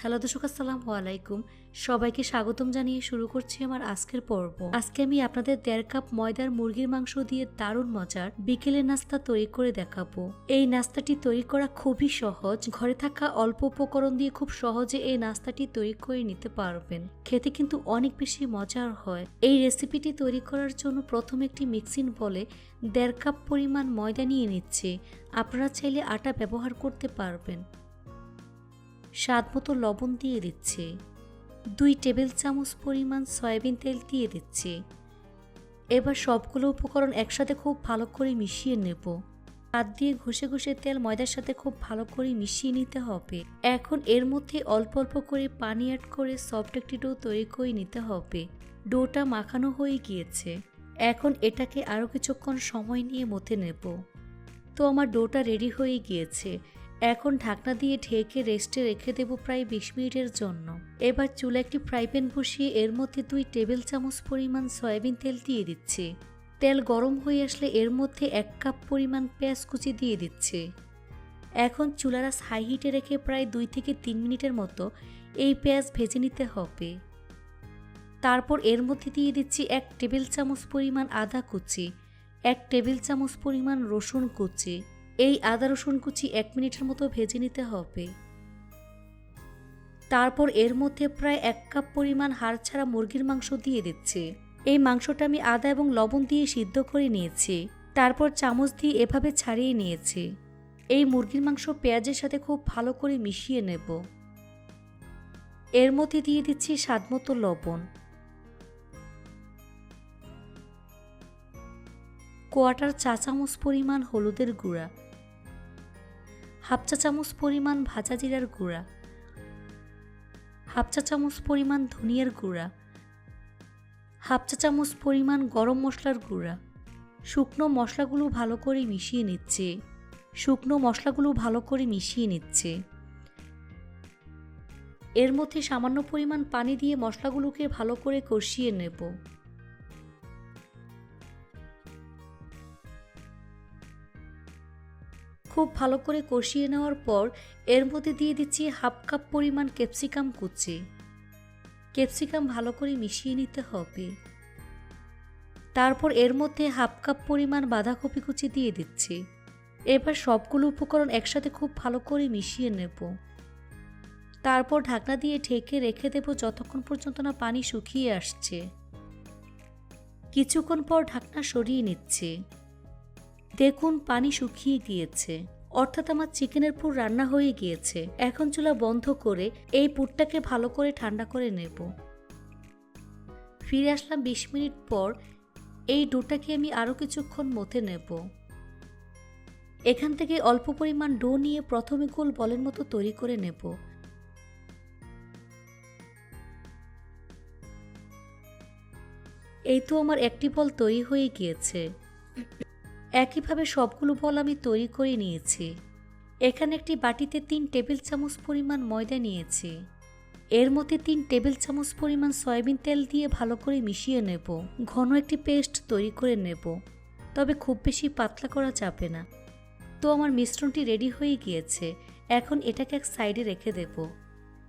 Hello দর্শক, আসসালামু আলাইকুম। সবাইকে স্বাগতম জানিয়ে শুরু করছি আমার আজকের পর্ব। আজকে আমি আপনাদের দেড় কাপ ময়দার মুরগির মাংস দিয়ে দারুণ মজার বিকেলের নাস্তা তৈরি করে দেখাবো। এই নাস্তাটি তৈরি করা খুবই সহজ। ঘরে থাকা অল্প উপকরণ দিয়ে খুব সহজে এই নাস্তাটি তৈরি করে নিতে পারবেন। খেতে কিন্তু অনেক বেশি মজার হয়। এই রেসিপিটি তৈরি করার জন্য প্রথম একটি মিক্সিং বলে দেড় কাপ পরিমাণ ময়দা নিয়ে নিচ্ছে। আপনারা চাইলে আটা ব্যবহার করতে পারবেন। স্বাদ মতো লবণ দিয়ে দিচ্ছে। দুই টেবিল চামচ পরিমাণ সয়াবিন তেল দিয়ে দিচ্ছে। এবার সবগুলো উপকরণ একসাথে খুব ভালো করে মিশিয়ে নেব। হাত দিয়ে ঘষে ঘষে তেল ময়দার সাথে খুব ভালো করে মিশিয়ে নিতে হবে। এখন এর মধ্যে অল্প অল্প করে পানি অ্যাড করে সফট একটি ডো তৈরি করে নিতে হবে। ডোটা মাখানো হয়ে গিয়েছে। এখন এটাকে আরও কিছুক্ষণ সময় নিয়ে মথে নেব। তো আমার ডোটা রেডি হয়ে গিয়েছে। এখন ঢাকনা দিয়ে ঢেকে রেস্টে রেখে দেব প্রায় বিশ মিনিটের জন্য। এবার চুলা একটি ফ্রাই প্যান বসিয়ে এর মধ্যে দুই টেবিল চামচ পরিমাণ সয়াবিন তেল দিয়ে দিচ্ছি। তেল গরম হয়ে আসলে এর মধ্যে এক কাপ পরিমাণ পেঁয়াজ কুচি দিয়ে দিচ্ছে। এখন চুলারাস হাই হিটে রেখে প্রায় দুই থেকে তিন মিনিটের মতো এই পেঁয়াজ ভেজে নিতে হবে। তারপর এর মধ্যে দিয়ে দিচ্ছি এক টেবিল চামচ পরিমাণ আদা কুচি, এক টেবিল চামচ পরিমাণ রসুন কুচি এই আদা রসুন কুচি এক মিনিটের মতো ভেজে নিতে হবে। তারপর এর মধ্যে প্রায় এক কাপ পরিমাণ হাড় ছাড়া মুরগির মাংস দিয়ে দিচ্ছে। এই মাংসটা আমি আদা এবং লবণ দিয়ে সিদ্ধ করে নিয়েছি। তারপর চামচ দিয়ে এভাবে ছাড়িয়ে নিয়েছি। এই মুরগির মাংস পেঁয়াজের সাথে খুব ভালো করে মিশিয়ে নেব। এর মধ্যে দিয়ে দিচ্ছি স্বাদমতো লবণ। কোয়াটার চা চামচ পরিমাণ হলুদের গুঁড়া। হাফ চা চামচ পরিমাণ ভাজা জিরার গুঁড়া, হাফ চা চামচ পরিমাণ ধনিয়ার গুঁড়া, হাফ চা চামচ পরিমাণ গরম মশলার গুঁড়া। শুকনো মশলাগুলো ভালো করে মিশিয়ে নিচ্ছে। শুকনো মশলাগুলো ভালো করে মিশিয়ে নিচ্ছে। এর মধ্যে সামান্য পরিমাণ পানি দিয়ে মশলাগুলোকে ভালো করে কষিয়ে নেব। খুব ভালো করে কষিয়ে নেওয়ার পর এর মধ্যে দিয়ে দিচ্ছি হাফ কাপ পরিমাণ ক্যাপসিকাম কুচি। ক্যাপসিকাম ভালো করে মিশিয়ে নিতে হবে। তারপর এর মধ্যে হাফ কাপ পরিমাণ বাঁধাকপি কুচি দিয়ে দিচ্ছি। এবার সবগুলো উপকরণ একসাথে খুব ভালো করে মিশিয়ে নেব। তারপর ঢাকনা দিয়ে ঢেকে রেখে দেব যতক্ষণ পর্যন্ত না পানি শুকিয়ে আসছে। কিছুক্ষণ পর ঢাকনা সরিয়ে নিচ্ছে। দেখুন পানি শুকিয়ে গিয়েছে। অর্থাৎ আমার চিকেনের পুর রান্না হয়ে গিয়েছে। এখন চুলা বন্ধ করে এই পুরটাকে ভালো করে ঠান্ডা করে নেব। ফিরে আসলাম বিশ মিনিট পর এই ডোটাকে আমি আরও কিছুক্ষণ মথে নেব। এখান থেকে অল্প পরিমাণ ডো নিয়ে প্রথমে গোল বলের মতো তৈরি করে নেব। এই তো আমার একটি বল তৈরি হয়ে গিয়েছে। একইভাবে সবগুলো বল আমি তৈরি করে নিয়েছি। এখানে একটি বাটিতে তিন টেবিল চামচ পরিমাণ ময়দা নিয়েছি। এর মধ্যে তিন টেবিল চামচ পরিমাণ সয়াবিন তেল দিয়ে ভালো করে মিশিয়ে নেব। ঘন একটি পেস্ট তৈরি করে নেব। তবে খুব বেশি পাতলা করা যাবে না। তো আমার মিশ্রণটি রেডি হয়ে গিয়েছে। এখন এটাকে এক সাইডে রেখে দেব।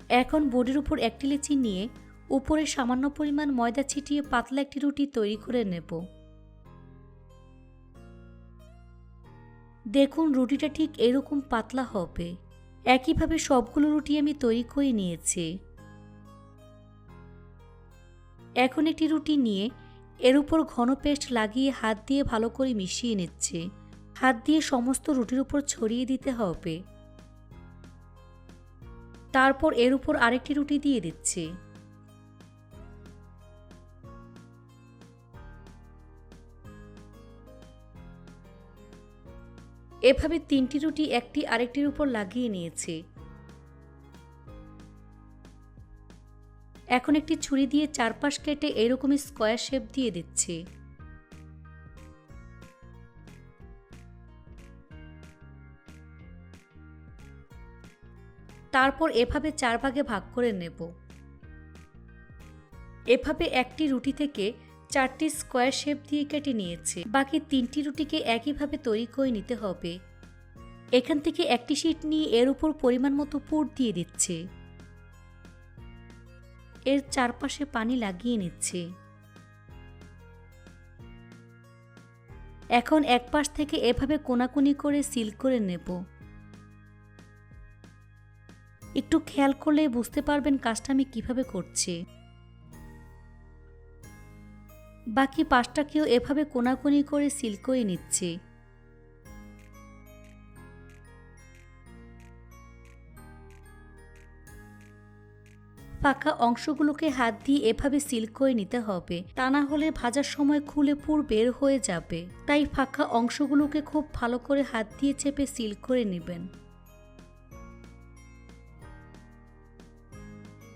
এখন বোর্ডের উপর একটি লেচি নিয়ে উপরে সামান্য পরিমাণ ময়দা ছিটিয়ে পাতলা একটি রুটি তৈরি করে নেব। দেখুন রুটিটা ঠিক এরকম পাতলা হবে। একইভাবে সবগুলো রুটি আমি তৈরি করে নিয়েছি। এখন একটি রুটি নিয়ে এর উপর ঘন পেস্ট লাগিয়ে হাত দিয়ে ভালো করে মিশিয়ে নিচ্ছে। হাত দিয়ে সমস্ত রুটির উপর ছড়িয়ে দিতে হবে। তারপর এর উপর আরেকটি রুটি দিয়ে দিচ্ছে। এভাবে তিনটি রুটি একটি আরেকটির উপর লাগিয়ে নিয়েছি। এখন একটি ছুরি দিয়ে চারপাশ কেটে এরকমই স্কোয়ার শেপ দিয়ে দিচ্ছি। তারপর এভাবে চার ভাগে ভাগ করে নেব। এভাবে একটি রুটি থেকে চারটি স্কোয়ার শেপ দিয়ে কেটে নিয়েছে। বাকি তিনটি রুটিকে একইভাবে তৈরি করে নিতে হবে। এখান থেকে একটি শিট নিয়ে এর উপর পরিমাণ মতো পুর দিয়ে দিচ্ছে। এর চারপাশে পানি লাগিয়ে নিচ্ছি। এখন এক পাশ থেকে এভাবে কোনাকুনি করে সিল করে নেব। একটু খেয়াল করলে বুঝতে পারবেন কাজটা আমি কীভাবে করছি। বাকি পাশটাকেও এভাবে কোনাকুনি করে সিল করে নিচ্ছি। ফাঁকা অংশগুলোকে হাত দিয়ে এভাবে সিল করে নিতে হবে। তা না হলে ভাজার সময় খুলে পুর বের হয়ে যাবে। তাই ফাঁকা অংশগুলোকে খুব ভালো করে হাত দিয়ে চেপে সিল করে নেবেন।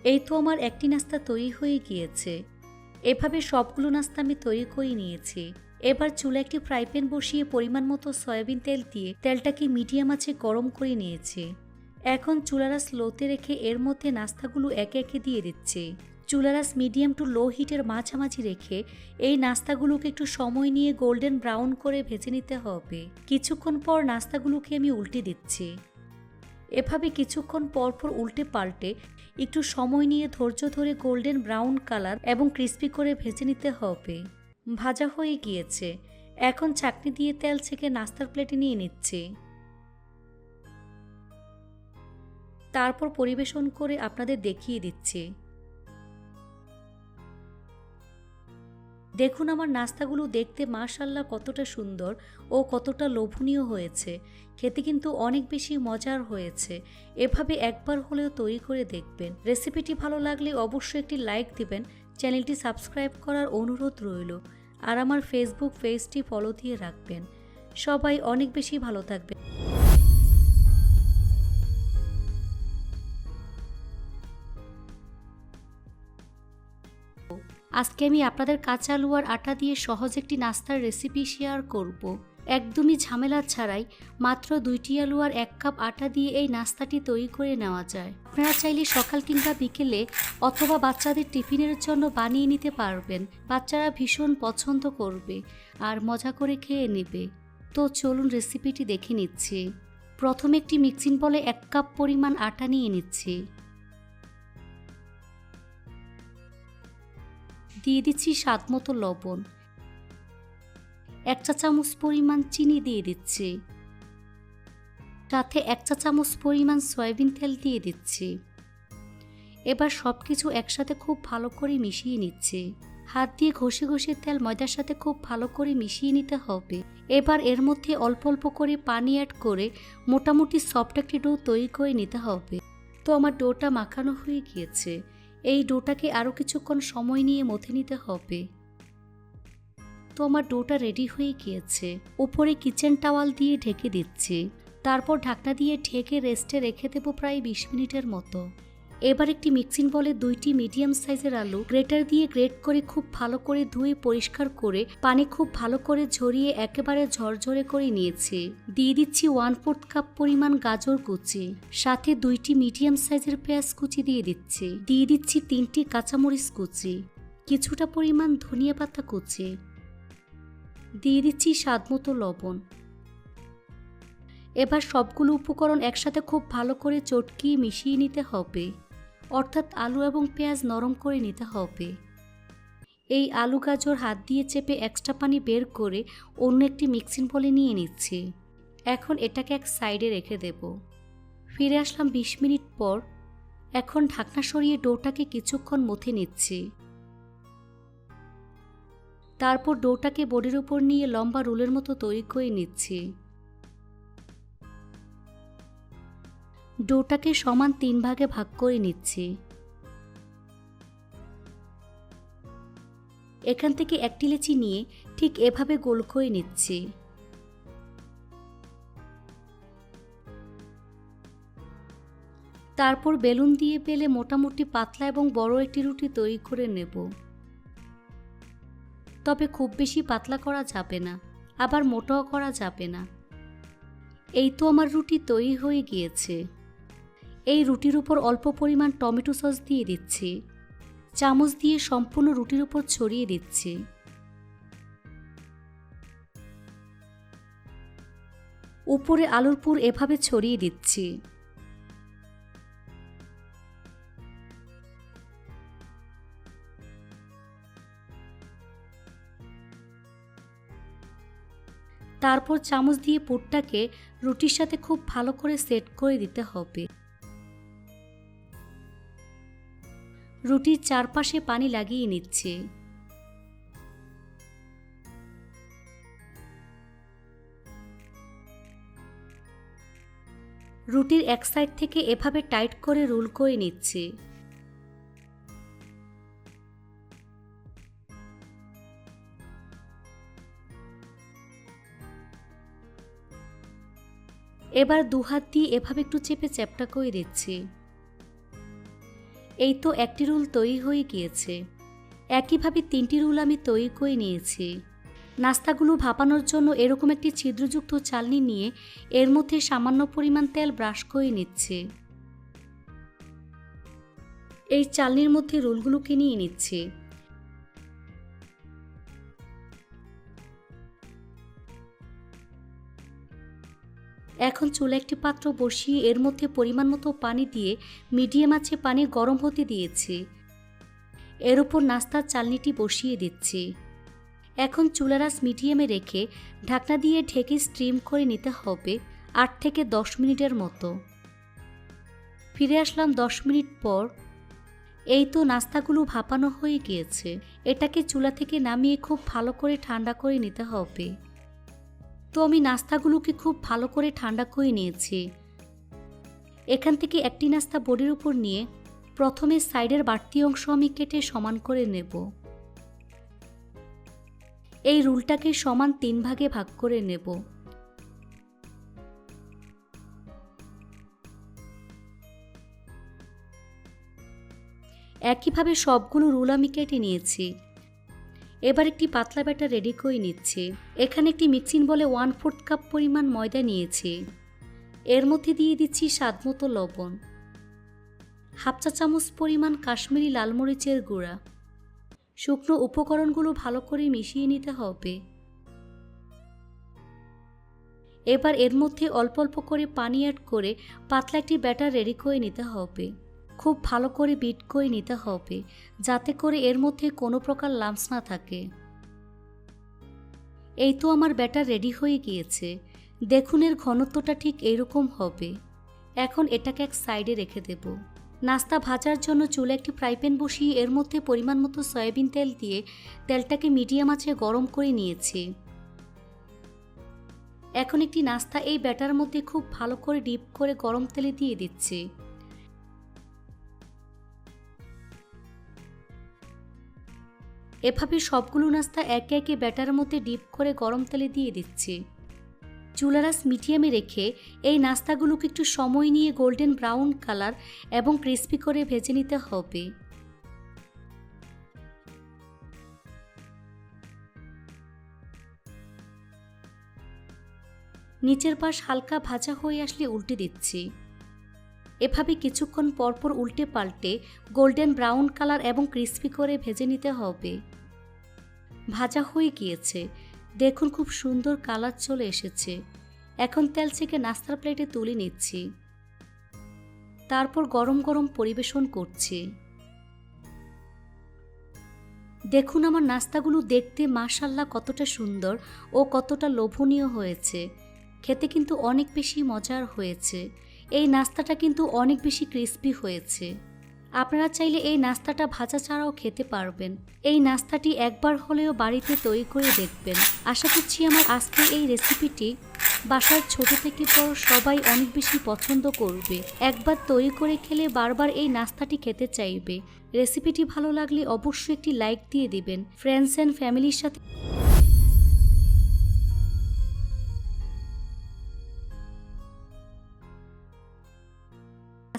এই তো আমার একটি নাস্তা তৈরি হয়ে গিয়েছে। এভাবে সবগুলো নাস্তা আমি তৈরি করে নিয়েছি। এবার চুলে একটি ফ্রাই প্যান বসিয়ে পরিমাণ মতো সয়াবিন তেল দিয়ে তেলটাকে মিডিয়াম আছে গরম করে নিয়েছি। এখন চুলারাস লোতে রেখে এর মধ্যে নাস্তাগুলো একে একে দিয়ে দিচ্ছি। চুলারাস মিডিয়াম টু লো হিটের মাঝামাঝি রেখে এই নাস্তাগুলোকে একটু সময় নিয়ে গোল্ডেন ব্রাউন করে ভেজে নিতে হবে। কিছুক্ষণ পর নাস্তাগুলোকে আমি উল্টে দিচ্ছি। এভাবে কিছুক্ষণ পরপর পর উল্টে পাল্টে একটু সময় নিয়ে ধৈর্য ধরে গোল্ডেন ব্রাউন কালার এবং ক্রিস্পি করে ভেজে নিতে হবে। ভাজা হয়ে গিয়েছে। এখন চাকনি দিয়ে তেল ছেঁকে নাস্তার প্লেটে নিয়ে নিচ্ছি। তারপর পরিবেশন করে আপনাদের দেখিয়ে দিচ্ছি। দেখুন আমার নাস্তাগুলো দেখতে মাশাল্লাহ কতটা সুন্দর ও কতটা লোভনীয় হয়েছে। খেতে কিন্তু অনেক বেশি মজার হয়েছে। এভাবে একবার হলেও তৈরি করে দেখবেন। রেসিপিটি ভালো লাগলে অবশ্যই একটি লাইক দিবেন, চ্যানেলটি সাবস্ক্রাইব করার অনুরোধ রইল। আর আমার ফেসবুক পেজটি ফলো দিয়ে রাখবেন। সবাই অনেক বেশি ভালো থাকবেন। আজকে আমি আপনাদের কাঁচা আলু আর আটা দিয়ে সহজ একটি নাস্তার রেসিপি শেয়ার করব। একদমই ঝামেলা ছাড়াই মাত্র দুইটি আলু আর এক কাপ আটা দিয়ে এই নাস্তাটি তৈরি করে নেওয়া যায়। আপনারা চাইলে সকাল কিংবা বিকেলে অথবা বাচ্চাদের টিফিনের জন্য বানিয়ে নিতে পারবেন। বাচ্চারা ভীষণ পছন্দ করবে আর মজা করে খেয়ে নেবে। তো চলুন রেসিপিটি দেখে নিচ্ছি। প্রথমে একটি মিক্সিং বলে এক কাপ পরিমাণ আটা নিয়ে নিচ্ছি। দিয়ে দিচ্ছি স্বাদ মতো লবণ। এক চা চামচ পরিমাণ চিনি দিয়ে দিচ্ছি। সাথে এক চা চামচ পরিমাণ সয়াবিন তেল দিয়ে দিচ্ছি। এবার সব কিছু একসাথে খুব ভালো করে মিশিয়ে নিচ্ছে। হাত দিয়ে ঘষে ঘষে তেল ময়দার সাথে খুব ভালো করে মিশিয়ে নিতে হবে। এবার এর মধ্যে অল্প অল্প করে পানি অ্যাড করে মোটামুটি সফট একটি ডো তৈরি করে নিতে হবে। তো আমার ডোটা মাখানো হয়ে গিয়েছে। এই ডোটাকে আরও কিছুক্ষণ সময় নিয়ে মথে নিতে হবে। তো আমার ডোটা রেডি হয়ে গিয়েছে। ওপরে কিচেন টাওয়াল দিয়ে ঢেকে দিচ্ছি। তারপর ঢাকনা দিয়ে ঢেকে রেস্টে রেখে দেবো প্রায় বিশ মিনিটের মতো। এবার একটি মিক্সিং বলে দুইটি মিডিয়াম সাইজের আলু গ্রেটার দিয়ে গ্রেট করে খুব ভালো করে ধুয়ে পরিষ্কার করে পানি খুব ভালো করে ঝরিয়ে একেবারে ঝরঝরে করে নিয়েছি। দিয়ে দিচ্ছি ওয়ান ফোর্থ কাপ পরিমাণ গাজর কুচি, সাথে দুইটি মিডিয়াম সাইজের পেঁয়াজ কুচি দিয়ে দিচ্ছি। দিয়ে দিচ্ছি তিনটি কাঁচামরিচ কুচি, কিছুটা পরিমাণ ধনিয়া পাতা কুচি। দিয়ে দিচ্ছি স্বাদ মতো লবণ। এবার সবগুলো উপকরণ একসাথে খুব ভালো করে চটকিয়ে মিশিয়ে নিতে হবে। অর্থাৎ আলু এবং পেঁয়াজ নরম করে নিতে হবে। এই আলু গাজর হাত দিয়ে চেপে এক্সট্রা পানি বের করে অন্য একটি মিক্সিং বলে নিয়ে নিচ্ছি। এখন এটাকে এক সাইডে রেখে দেব। ফিরে আসলাম বিশ মিনিট পর। এখন ঢাকনা সরিয়ে ডোটাকে কিছুক্ষণ মথে নিচ্ছি। তারপর ডোটাকে বোর্ডের উপর নিয়ে লম্বা রুলের মতো তৈরি করে নিচ্ছি। ডোটাকে সমান তিন ভাগে ভাগ করে নিচ্ছি। এখান থেকে একটি লেচি নিয়ে ঠিক এভাবে গোল করে নিচ্ছি। তারপর বেলুন দিয়ে পেলে মোটামুটি পাতলা এবং বড় একটি রুটি তৈরি করে নেব। তবে খুব বেশি পাতলা করা যাবে না, আবার মোটাও করা যাবে না। এই তো আমার রুটি তৈরি হয়ে গিয়েছে। এই রুটির উপর অল্প পরিমাণ টমেটো সস দিয়ে দিচ্ছি। চামচ দিয়ে সম্পূর্ণ রুটির উপর ছড়িয়ে দিচ্ছি। উপরে আলুর পুর এভাবে ছড়িয়ে দিচ্ছি। তারপর চামচ দিয়ে পুরটাকে রুটির সাথে খুব ভালো করে সেট করে দিতে হবে। রুটির চারপাশে পানি লাগিয়ে নিচ্ছে। রুটির এক সাইড থেকে এভাবে টাইট করে রোল করে নিচ্ছে। এবার দুহাত দিয়ে এভাবে একটু চেপে চ্যাপটা করে দিচ্ছি। এই তো একটি রুল তৈরি হয়ে গিয়েছে। একইভাবে তিনটি রুল আমি তৈরি করে নিয়েছি। নাস্তাগুলো ভাপানোর জন্য এরকম একটি ছিদ্রযুক্ত চালনি নিয়ে এর মধ্যে সামান্য পরিমাণ তেল ব্রাশ করে নিচ্ছে। এই চালনির মধ্যে রোলগুলোকে নিয়ে নিচ্ছে। এখন চুলে একটি পাত্র বসিয়ে এর মধ্যে পরিমাণ মতো পানি দিয়ে মিডিয়াম আছে পানি গরম হতে দিয়েছি। এর উপর নাস্তার চালনিটি বসিয়ে দিচ্ছি। এখন চুলারাস মিডিয়ামে রেখে ঢাকনা দিয়ে ঢেকে স্ট্রিম করে নিতে হবে আট থেকে দশ মিনিটের মতো। ফিরে আসলাম দশ মিনিট পর। এই তো নাস্তাগুলো ভাপানো হয়ে গিয়েছে। এটাকে চুলা থেকে নামিয়ে খুব ভালো করে ঠান্ডা করে নিতে হবে। তো আমি নাস্তাগুলোকে খুব ভালো করে ঠান্ডা করে নিয়েছি। এখান থেকে একটি নাস্তা বোর্ডের উপর নিয়ে প্রথমে সাইডের বাড়তি অংশ আমি কেটে সমান করে নেব। এই রুলটাকে সমান তিন ভাগে ভাগ করে নেব। একইভাবে সবগুলো রুল আমি কেটে নিয়েছি। এবার একটি পাতলা ব্যাটার রেডি করে নিচ্ছি। এখানে একটি মিক্সিং বলে ওয়ান ফোর্থ কাপ পরিমাণ ময়দা নিয়েছি। এর মধ্যে দিয়ে দিচ্ছি স্বাদমতো লবণ। হাফ চা চামচ পরিমাণ কাশ্মীরি লাল মরিচের গুঁড়া। শুকনো উপকরণগুলো ভালো করে মিশিয়ে নিতে হবে। এবার এর মধ্যে অল্প অল্প করে পানি অ্যাড করে পাতলা একটি ব্যাটার রেডি করে নিতে হবে। খুব ভালো করে বিট করে নিতে হবে, যাতে করে এর মধ্যে কোনো প্রকার লামস না থাকে। এই তো আমার ব্যাটার রেডি হয়ে গিয়েছে। দেখুন এর ঘনত্বটা ঠিক এইরকম হবে। এখন এটাকে এক সাইডে রেখে দেব। নাস্তা ভাজার জন্য চুলে একটি ফ্রাই প্যান বসিয়ে এর মধ্যে পরিমাণ মতো সয়াবিন তেল দিয়ে তেলটাকে মিডিয়াম আঁচে গরম করে নিয়েছি। এখন একটি নাস্তা এই ব্যাটার মধ্যে খুব ভালো করে ডিপ করে গরম তেলে দিয়ে দিচ্ছি। এভাবে সবগুলো নাস্তা একে একে ব্যাটার মধ্যে ডিপ করে গরম তেলে দিয়ে দিচ্ছি। চুলারাস মিডিয়ামে রেখে এই নাস্তাগুলোকে একটু সময় নিয়ে গোল্ডেন ব্রাউন কালার এবং ক্রিস্পি করে ভেজে নিতে হবে। নিচের পাশ হালকা ভাজা হয়ে আসলে উল্টে দিচ্ছি। এভাবে কিছুক্ষণ পরপর উল্টে পাল্টে গোল্ডেন ব্রাউন কালার এবং ক্রিস্পি করে ভেজে নিতে হবে। ভাজা হয়ে গিয়েছে। দেখুন খুব সুন্দর কালার চলে এসেছে। এখন তেল থেকে নাস্তার প্লেটে তুলে নিচ্ছি। তারপর গরম গরম পরিবেশন করছি। দেখুন আমার নাস্তাগুলো দেখতে মাশাল্লাহ কতটা সুন্দর ও কতটা লোভনীয় হয়েছে। খেতে কিন্তু অনেক বেশি মজার হয়েছে। এই নাস্তাটা কিন্তু অনেক বেশি ক্রিস্পি হয়েছে। আপনারা চাইলে এই নাস্তাটা ভাজা ছাড়াও খেতে পারবেন। এই নাস্তাটি একবার হলেও বাড়িতে তৈরি করে দেখবেন। আশা করছি আমার আজকের এই রেসিপিটি বাসার ছোট থেকে বড় সবাই অনেক বেশি পছন্দ করবে। একবার তৈরি করে খেলে বারবার এই নাস্তাটি খেতে চাইবে। রেসিপিটি ভালো লাগলে অবশ্যই একটি লাইক দিয়ে দিবেন। ফ্রেন্ডস অ্যান্ড ফ্যামিলির সাথে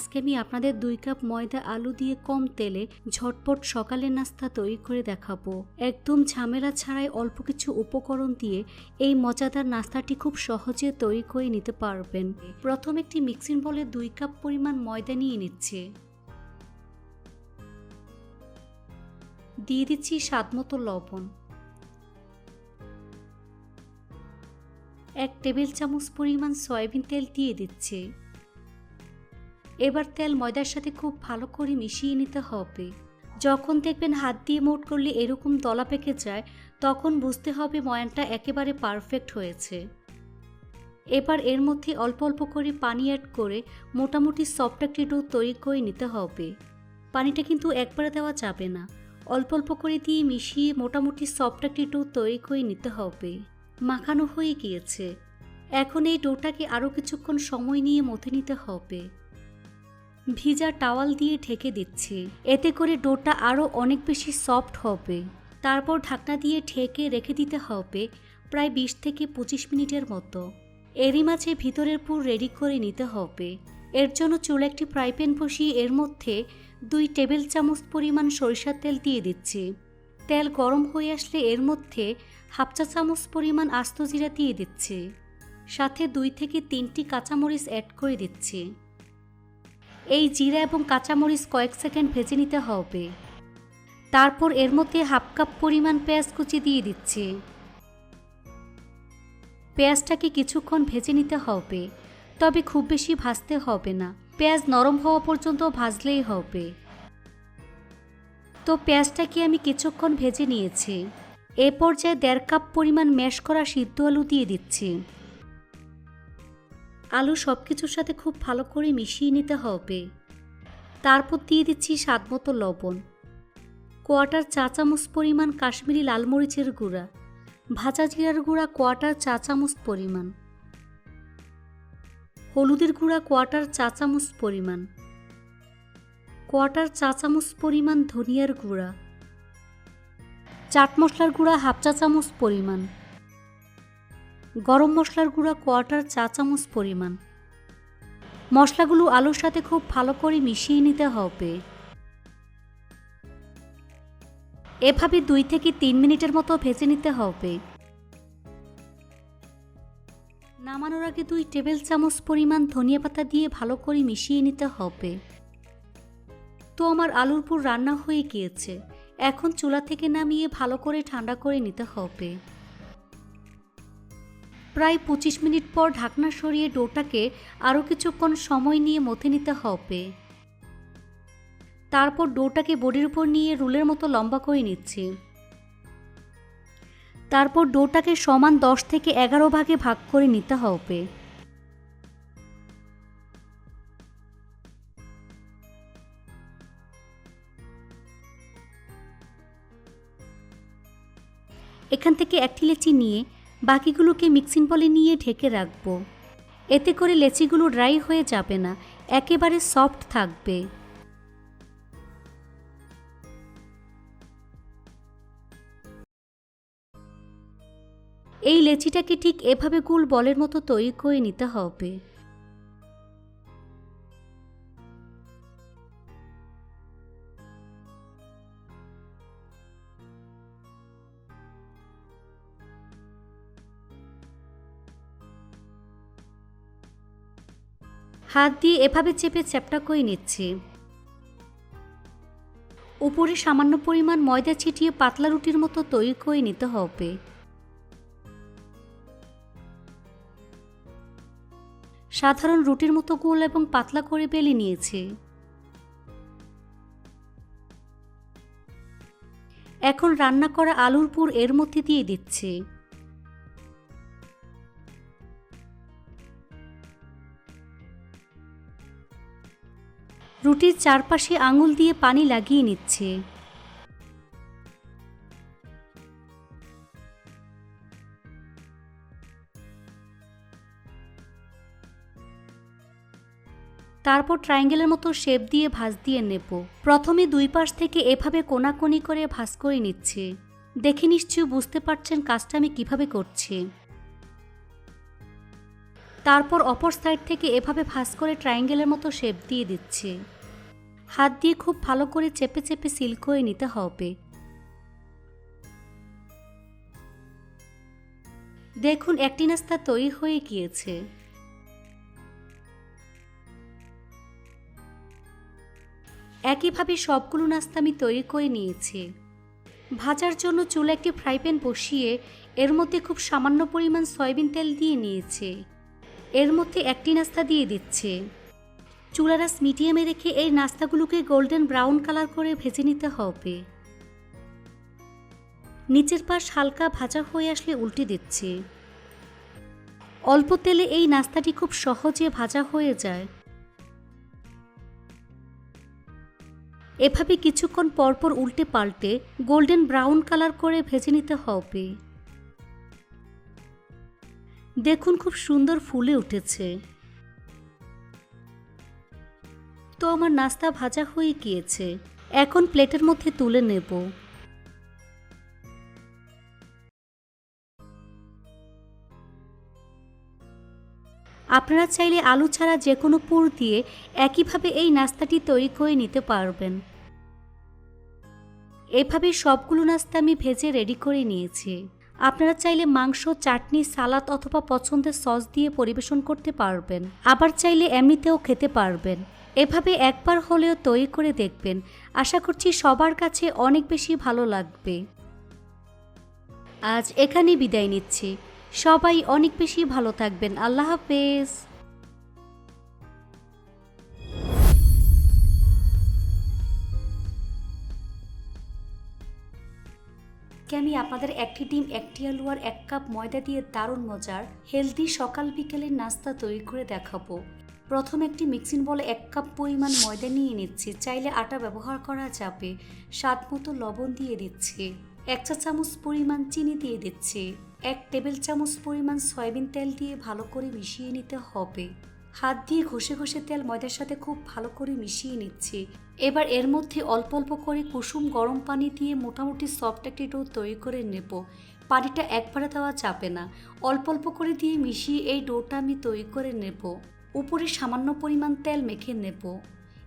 আজকে আমি আপনাদের দুই কাপ ময়দা আলু দিয়ে কম তেলে ঝটপট সকালের নাস্তা তৈরি করে দেখাবো। একদম ঝামেলা ছাড়াই অল্প কিছু উপকরণ দিয়ে এই মজাদার নাস্তাটি খুব সহজে তৈরি করে নিতে পারবেন। প্রথম একটি মিক্সিং বলে দুই কাপ পরিমাণ ময়দা নিয়ে নিচ্ছে। দিয়ে দিচ্ছি স্বাদ মতো লবণ। এক টেবিল চামচ পরিমাণ সয়াবিন তেল দিয়ে দিচ্ছে। এবার তেল ময়দার সাথে খুব ভালো করে মিশিয়ে নিতে হবে। যখন দেখবেন হাত দিয়ে মোট করলে এরকম দলা পেকে যায়, তখন বুঝতে হবে ময়ানটা একেবারে পারফেক্ট হয়েছে। এবার এর মধ্যে অল্প অল্প করে পানি অ্যাড করে মোটামুটি সফট একটি ডো তৈরি করে নিতে হবে। পানিটা কিন্তু একবারে দেওয়া যাবে না। অল্প অল্প করে দিয়ে মিশিয়ে মোটামুটি সফট একটি ডো তৈরি করে নিতে হবে। মাখানো হয়ে গিয়েছে। এখন এই ডোটাকে আরও কিছুক্ষণ সময় নিয়ে মথে নিতে হবে। ভিজা টাওয়াল দিয়ে ঢেকে দিচ্ছি। এতে করে ডোটা আরও অনেক বেশি সফট হবে। তারপর ঢাকনা দিয়ে ঢেকে রেখে দিতে হবে প্রায় বিশ থেকে পঁচিশ মিনিটের মতো। এরই মাঝে ভিতরের পুর রেডি করে নিতে হবে। এর জন্য চুলে একটি ফ্রাই প্যান বসিয়ে এর মধ্যে দুই টেবিল চামচ পরিমাণ সরিষার তেল দিয়ে দিচ্ছি। তেল গরম হয়ে আসলে এর মধ্যে হাফ চা চামচ পরিমাণ আস্ত জিরা দিয়ে দিচ্ছি। সাথে দুই থেকে তিনটি কাঁচামরিচ অ্যাড করে দিচ্ছি। এই জিরা এবং কাঁচামরিচ কয়েক সেকেন্ড ভেজে নিতে হবে। তারপর এর মধ্যে হাফ কাপ পরিমাণ পেঁয়াজ কুচি দিয়ে দিচ্ছি। পেঁয়াজটাকে কিছুক্ষণ ভেজে নিতে হবে, তবে খুব বেশি ভাজতে হবে না। পেঁয়াজ নরম হওয়া পর্যন্ত ভাজলেই হবে। তো পেঁয়াজটাকে আমি কিছুক্ষণ ভেজে নিয়েছি। এ পর্যায়ে দেড় কাপ পরিমাণ ম্যাশ করা সিদ্ধ আলু দিয়ে দিচ্ছি। আলু সব কিছুর সাথে খুব ভালো করে মিশিয়ে নিতে হবে। তারপর দিয়ে দিচ্ছি স্বাদ মতো লবণ। কোয়াটার চা চামচ পরিমাণ কাশ্মীরি লাল মরিচের গুঁড়া। ভাজা জিরার গুঁড়া কোয়াটার চা চামচ পরিমাণ। হলুদের গুঁড়া কোয়াটার চা চামচ পরিমাণ। কোয়াটার চা চামচ পরিমাণ ধনিয়ার গুঁড়া। চাট মশলার গুঁড়া হাফ চা চামচ পরিমাণ। গরম মশলার গুঁড়া কোয়ার্টার চা চামচ পরিমাণ। মশলাগুলো আলুর সাথে খুব ভালো করে মিশিয়ে নিতে হবে। এভাবে দুই থেকে তিন মিনিটের মতো ভেজে নিতে হবে। নামানোর আগে দুই টেবিল চামচ পরিমাণ ধনিয়া পাতা দিয়ে ভালো করে মিশিয়ে নিতে হবে। তো আমার আলুর পুর রান্না হয়ে গিয়েছে। এখন চুলা থেকে নামিয়ে ভালো করে ঠান্ডা করে নিতে হবে। প্রায় পঁচিশ মিনিট পর ঢাকনা সরিয়ে ডোটাকে আরও কিছুক্ষণ সময় নিয়ে মথে নিতে হবে। তারপর ডোটাকে বডির উপর নিয়ে রুলের মতো লম্বা করে নিচ্ছি। তারপর ডোটাকে সমান দশ থেকে এগারো ভাগে ভাগ করে নিতে হবে। এখান থেকে একটি লেচি নিয়ে বাকিগুলোকে মিক্সিং বলে নিয়ে ঢেকে রাখব। এতে করে লেচিগুলো ড্রাই হয়ে যাবে না, একেবারে সফট থাকবে। এই লেচিটাকে ঠিক এভাবে গুল বলের মতো তৈরি করে নিতে হবে। হাত দিয়ে এভাবে চেপে চ্যাপটা করে নিচ্ছি। উপরে সামান্য পরিমাণ ময়দা ছিটিয়ে পাতলা রুটির মতো তৈরি করে নিতে হবে। সাধারণ রুটির মতো গোল এবং পাতলা করে বেলে নিয়েছি। এখন রান্না করা আলুর পুর এর মধ্যে দিয়ে দিচ্ছি। রুটির চারপাশে আঙুল দিয়ে পানি লাগিয়ে নিচ্ছে। তারপর ট্রায়াঙ্গেলের মতো শেপ দিয়ে ভাঁজ দিয়ে নেব। প্রথমে দুই পাশ থেকে এভাবে কোনাকুনি করে ভাঁজ করে নিচ্ছে। দেখে নিশ্চয়ই বুঝতে পারছেন কাজটা আমি কীভাবে করছি। তারপর অপর সাইড থেকে এভাবে ভাঁজ করে ট্রায়াঙ্গেলের মতো শেপ দিয়ে দিচ্ছে। হাত দিয়ে খুব ভালো করে চেপে চেপে সিল করে নিতে হবে। দেখুন, একটি নাস্তা তৈরি হয়ে গিয়েছে। একইভাবে সবগুলো নাস্তা আমি তৈরি করে নিয়েছি। ভাজার জন্য চুলে একটি ফ্রাই প্যান বসিয়ে এর মধ্যে খুব সামান্য পরিমাণ সয়াবিন তেল দিয়ে নিয়েছে। এর মধ্যে একটি নাস্তা দিয়ে দিচ্ছে। চুলারাস মিডিয়ামে রেখে এই নাস্তাগুলোকে গোল্ডেন ব্রাউন কালার করে ভেজে নিতে হবে। নিচের পাশ হালকা ভাজা হয়ে আসলে উল্টে দিচ্ছে। অল্প তেলে এই নাস্তাটি খুব সহজে ভাজা হয়ে যায়। এভাবে কিছুক্ষণ পরপর উল্টে পাল্টে গোল্ডেন ব্রাউন কালার করে ভেজে নিতে হবে। দেখুন খুব সুন্দর ফুলে উঠেছে। তো আমার নাস্তা ভাজা হয়ে গিয়েছে। এখন প্লেটের মধ্যে তুলে নেব। আপনারা চাইলে আলু ছাড়া যে কোনো পুর দিয়ে একইভাবে এই নাস্তাটি তৈরি করে নিতে পারবেন। এভাবে সবগুলো নাস্তা আমি ভেজে রেডি করে নিয়েছি। আপনারা চাইলে মাংস, চাটনি, সালাদ অথবা পছন্দের সস দিয়ে পরিবেশন করতে পারবেন। আবার চাইলে এমনিতেও খেতে পারবেন। এভাবে একবার হলেও তৈরি করে দেখবেন। আশা করছি সবার কাছে অনেক বেশি ভালো লাগবে। আজ এখানে বিদায় নিচ্ছি। সবাই অনেক বেশি ভালো থাকবেন। আল্লাহ হাফেজ। আজকে আমি আপনাদের একটি ডিম, একটি আলু আর এক কাপ ময়দা দিয়ে দারুণ মজার হেলদি সকাল বিকেলের নাস্তা তৈরি করে দেখাবো। প্রথম একটি মিক্সিং বলে এক কাপ পরিমাণ ময়দা নিয়ে নিচ্ছি, চাইলে আটা ব্যবহার করা যাবে। স্বাদ মতো লবণ দিয়ে দিচ্ছি, এক চা চামচ পরিমাণ চিনি দিয়ে দিচ্ছি, এক টেবিল চামচ পরিমাণ সয়াবিন তেল দিয়ে ভালো করে মিশিয়ে নিতে হবে। হাত দিয়ে ঘষে ঘষে তেল ময়দার সাথে খুব ভালো করে মিশিয়ে নিচ্ছি। এবার এর মধ্যে অল্প অল্প করে কুসুম গরম পানি দিয়ে মোটামুটি সফট একটি ডো তৈরি করে নেব। পানিটা একবারে দেওয়া যাবে না। অল্প অল্প করে দিয়ে মিশিয়ে এই ডোটা আমি তৈরি করে নেব। উপরে সামান্য পরিমাণ তেল মেখে নেব।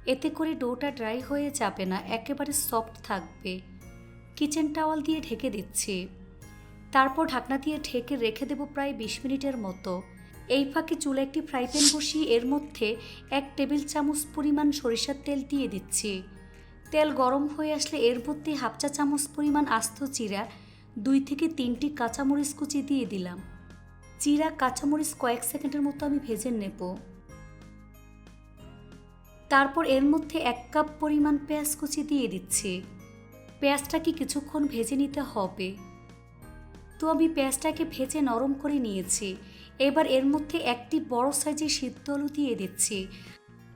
এতে করে ডোটা ড্রাই হয়ে যাবে না, একেবারে সফট থাকবে। কিচেন টাওয়াল দিয়ে ঢেকে দিচ্ছি। তারপর ঢাকনা দিয়ে ঢেকে রেখে দেব প্রায় বিশ মিনিটের মতো। এই ফাঁকে চুলে একটি ফ্রাই প্যান বসিয়ে এর মধ্যে এক টেবিল চামচ পরিমাণ সরিষার তেল দিয়ে দিচ্ছি। তেল গরম হয়ে আসলে এর মধ্যে হাফ চা চামচ পরিমাণ আস্ত চিরা, দুই থেকে তিনটি কাঁচামরিচ কুচি দিয়ে দিলাম। চিরা, কাঁচামরিচ কয়েক সেকেন্ডের মতো আমি ভেজে নেব। তারপর এর মধ্যে এক কাপ পরিমাণ পেঁয়াজ কুচি দিয়ে দিচ্ছি। পেঁয়াজটাকে কিছুক্ষণ ভেজে নিতে হবে। তো আমি পেঁয়াজটাকে ভেজে নরম করে নিয়েছি। এবার এর মধ্যে একটি বড় সাইজের সিদ্ধ আলু দিয়ে দিচ্ছি।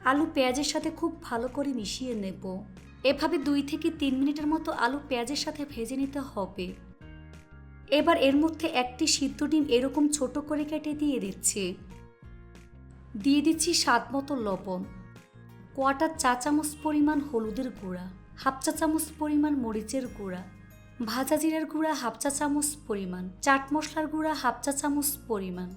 আলু পেঁয়াজের সাথে খুব ভালো করে মিশিয়ে নেব। এভাবে দুই থেকে তিন মিনিটের মতো আলু পেঁয়াজের সাথে ভেজে নিতে হবে। এবার এর মধ্যে একটি সিদ্ধ ডিম এরকম ছোট করে কেটে দিয়ে দিচ্ছি। দিয়ে দিচ্ছি স্বাদ মতো লবণ। কোয়াটার চা চামচ পরিমাণ হলুদের গুঁড়া, হাফ চা চামচ পরিমাণ মরিচের গুঁড়া ভাজা জিরার গুঁড়া হাফ চা চামচ পরিমাণ, চাট মশলার গুঁড়া হাফ চা চামচ পরিমাণ।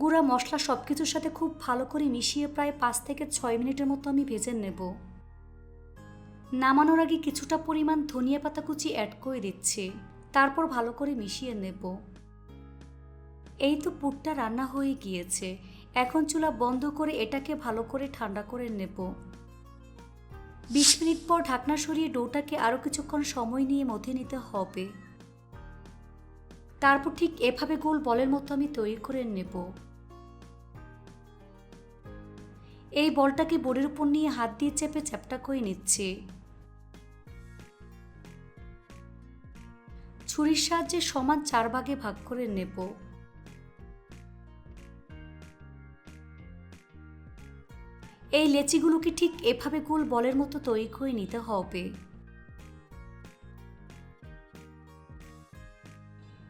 গুঁড়া মশলা সব কিছুর সাথে খুব ভালো করে মিশিয়ে প্রায় পাঁচ থেকে ছয় মিনিটের মতো আমি ভেজে নেব। নামানোর আগে কিছুটা পরিমাণ ধনিয়া পাতা কুচি অ্যাড করে দিচ্ছি, তারপর ভালো করে মিশিয়ে নেব। এই তো পুরটা রান্না হয়ে গিয়েছে, এখন চুলা বন্ধ করে এটাকে ভালো করে ঠান্ডা করে নেব। বিশ মিনিট পর ঢাকনা সরিয়ে ডোটাকে আরও কিছুক্ষণ সময় নিয়ে মধ্যে নিতে হবে। তারপর ঠিক এভাবে গোল বলের মতো আমি তৈরি করে নেব। এই বলটাকে বোর্ডের উপর নিয়ে হাত দিয়ে চেপে চ্যাপটা করে নিচ্ছি। ছুরির সাহায্যে সমান চার ভাগে ভাগ করে নেব। এই লেচিগুলোকে ঠিক এভাবে গোল বলের মতো তৈরি করে নিতে হবে।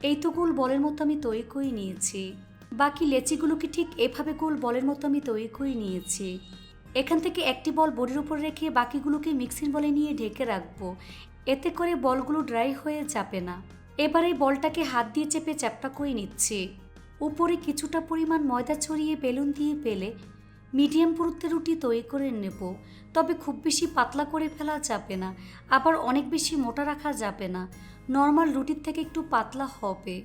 এই তো গোল বলের মতো আমি তৈরি করে নিয়েছি। বাকি লেচিগুলোকে ঠিক এভাবে গোল বলের মতো আমি তৈরি করে নিয়েছি। এখান থেকে একটি বল বোর্ডের উপর রেখে বাকিগুলোকে মিক্সিং বলে নিয়ে ঢেকে রাখব। এতে করে বলগুলো ড্রাই হয়ে যাবে না। এবার এই বলটাকে হাত দিয়ে চেপে চ্যাপটা করে নিচ্ছে। উপরে কিছুটা পরিমাণ ময়দা ছড়িয়ে বেলুন দিয়ে পেলে মিডিয়াম পুরুত্বের রুটি তৈরি করে নেব। তবে খুব বেশি পাতলা করে ফেলা যাবে না, আবার অনেক বেশি মোটা রাখা যাবে না। নর্মাল রুটির থেকে একটু পাতলা হবে।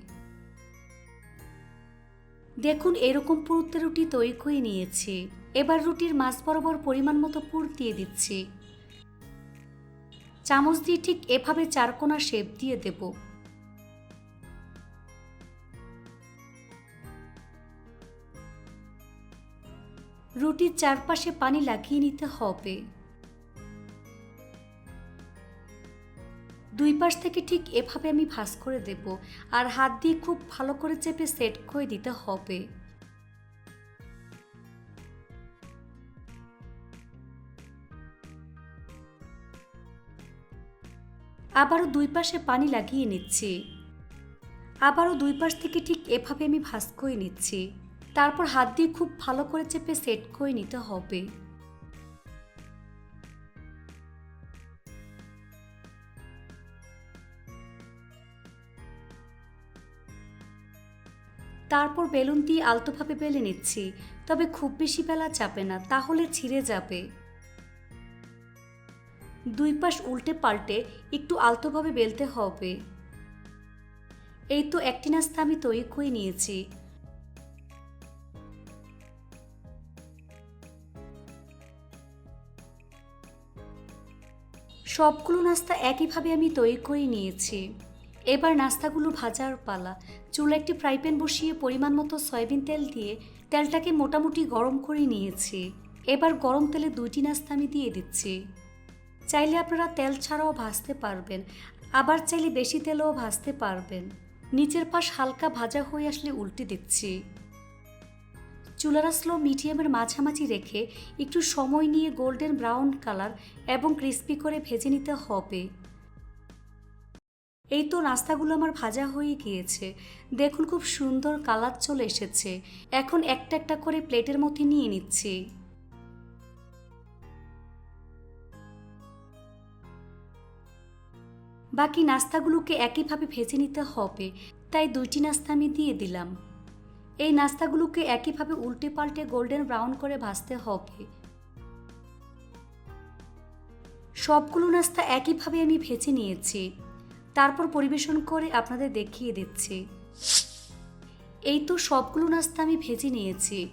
দেখুন, এরকম পুরুত্বের রুটি তৈরি করে নিয়েছি। এবার রুটির মাছ বরাবর পরিমাণ মতো পুর দিয়ে দিচ্ছি। চামচ দিয়ে ঠিক এভাবে চারকোনা শেপ দিয়ে দেব। রুটির চারপাশে পানি লাগিয়ে নিতে হবে। দুই পাশ থেকে ঠিক এভাবে আমি ভাঁজ করে দেব আর হাত দিয়ে খুব ভালো করে চেপে সেট করে দিতে হবে। আবারও দুই পাশে পানি লাগিয়ে নিচ্ছি। আবারও দুই পাশ থেকে ঠিক এভাবে আমি ভাঁজ করে নিচ্ছি। তারপর হাত দিয়ে খুব ভালো করে চেপে সেট করে নিতে হবে। তারপর বেলুন দিয়ে আলতোভাবে বেলে নিচ্ছি, তবে খুব বেশি বেলা চাপে না, তাহলে ছিঁড়ে যাবে। দুই পাশ উল্টে পাল্টে একটু আলতোভাবে বেলতে হবে। এই তো একটি নাস্তা আমি তৈরি করে নিয়েছি। সবগুলো নাস্তা একইভাবে আমি তৈরি করে নিয়েছি। এবার নাস্তাগুলো ভাজার পালা। চুলা একটি ফ্রাই প্যান বসিয়ে পরিমাণ মতো সয়াবিন তেল দিয়ে তেলটাকে মোটামুটি গরম করে নিয়েছি। এবার গরম তেলে দুইটি নাস্তা আমি দিয়ে দিচ্ছি। চাইলে আপনারা তেল ছাড়াও ভাজতে পারবেন, আবার চাইলে বেশি তেলেও ভাজতে পারবেন। নিচের পাশ হালকা ভাজা হয়ে আসলে উল্টে দিচ্ছি। চুলারা স্লো মিডিয়ামের মাঝামাঝি রেখে একটু সময় নিয়ে গোল্ডেন ব্রাউন কালার এবং ক্রিস্পি করে ভেজে নিতে হবে। এই তো নাস্তাগুলো আমার ভাজা হয়ে গিয়েছে। দেখুন খুব সুন্দর কালার চলে এসেছে। এখন একটা একটা করে প্লেটের মধ্যে নিয়ে নিচ্ছি। বাকি নাস্তাগুলোকে একইভাবে ভেজে নিতে হবে, তাই দুইটি নাস্তা আমি দিয়ে দিলাম। এই নাস্তাগুলোকে একইভাবে উল্টে পাল্টে গোল্ডেন ব্রাউন করে ভাজতে হবে। সবগুলো নাস্তা একইভাবে আমি ভেজে নিয়েছি। তারপর পরিবেশন করে আপনাদের দেখিয়ে দিচ্ছি। এই তো সবগুলো নাস্তা আমি ভেজে নিয়েছি।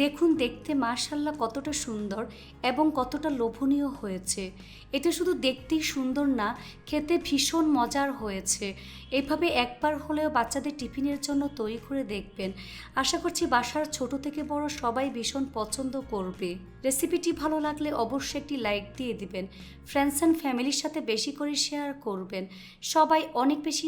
দেখুন, দেখতে মার্শাল্লাহ কতটা সুন্দর এবং কতটা লোভনীয় হয়েছে। এটা শুধু দেখতেই সুন্দর না, খেতে ভীষণ মজার হয়েছে। এভাবে একবার হলেও বাচ্চাদের টিফিনের জন্য তৈরি করে দেখবেন। আশা করছি বাসার ছোট থেকে বড় সবাই ভীষণ পছন্দ করবে। রেসিপিটি ভালো লাগলে অবশ্যই একটি লাইক দিয়ে দিবেন। ফ্রেন্ডস অ্যান্ড ফ্যামিলির সাথে বেশি করে শেয়ার করবেন। সবাই অনেক বেশি